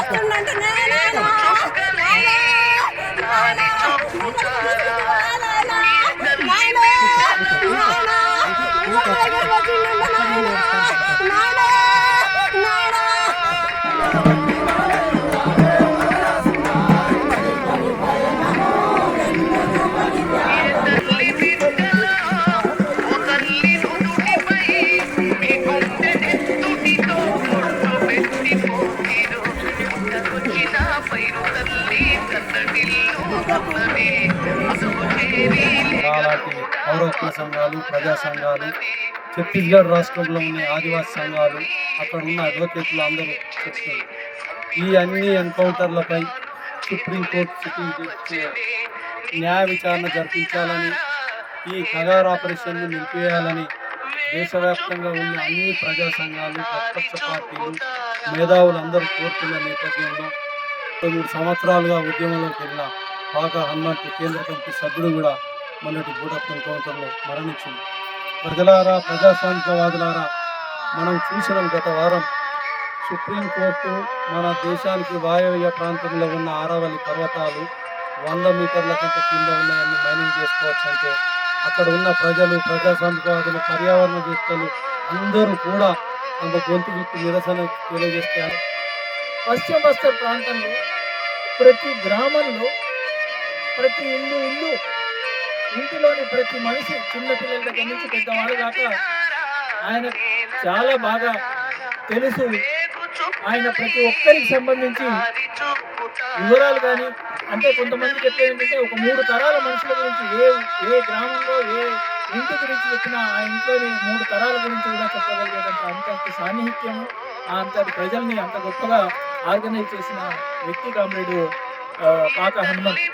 ఇక్కడికి వస్తుండంటే సంఘాలు ప్రజా సంఘాలు ఛత్తీస్గఢ్ రాష్ట్రంలో ఉన్న ఆదివాసీ సంఘాలు అక్కడ ఉన్న అడ్వకేట్లు అందరూ చెప్తారు ఈ అన్ని ఎన్కౌంటర్లపై సుప్రీంకోర్టు సిట్టింగ్ జడ్జి న్యాయ విచారణ జరిపించాలని ఈ కగార్ ఆపరేషన్ను నిలిపేయాలని దేశవ్యాప్తంగా ఉన్న అన్ని ప్రజా సంఘాలు ప్రతిపక్ష పార్టీలు మేధావులందరూ కోరుతున్న నేపథ్యంలో మూడు సంవత్సరాలుగా ఉద్యమంలోకి వెళ్ళిన పాక హనుమంతు కేంద్ర కమిటీ సభ్యుడు కూడా మొన్నటి గూడప్ప ఎన్కౌంటర్లో మరణించింది. ప్రజలారా ప్రజాస్వామికవాదులారా మనం చూసిన గత వారం సుప్రీంకోర్టు మన దేశానికి వాయవ్య ప్రాంతంలో ఉన్న ఆరావళి పర్వతాలు వంద మీటర్ల కంటే కింద ఉన్నాయని మైనింగ్ చేసుకోవచ్చు అంటే అక్కడ ఉన్న ప్రజలు ప్రజాస్వామికవాదులు పర్యావరణవేత్తలు అందరూ కూడా తమ గొంతు విప్పి నిరసన తెలియజేస్తారు. పశ్చిమ బస్తర్ ప్రాంతంలో ప్రతి గ్రామంలో ప్రతి ఇల్లు ఇల్లు ఇంటిలోని ప్రతి మనిషి చిన్నపిల్లల దగ్గర నుంచి పెద్దవాళ్ళ దాకా ఆయన చాలా బాగా తెలుసు. ఆయన ప్రతి ఒక్కరికి సంబంధించి వివరాలు కానీ అంటే కొంతమంది చెప్పేది ఏంటంటే ఒక మూడు తరాల మనుషుల గురించి ఏ ఏ గ్రామంలో ఏ ఇంటి గురించి చెప్పినా ఆ ఇంట్లోని మూడు తరాల గురించి కూడా చెప్పగలిగేటంత అంత సాన్నిహిత్యము ఆ అంతటి ప్రజల్ని అంత గొప్పగా ఆర్గనైజ్ చేసిన వ్యక్తి కామ్రేడు పాక హనుమంత్.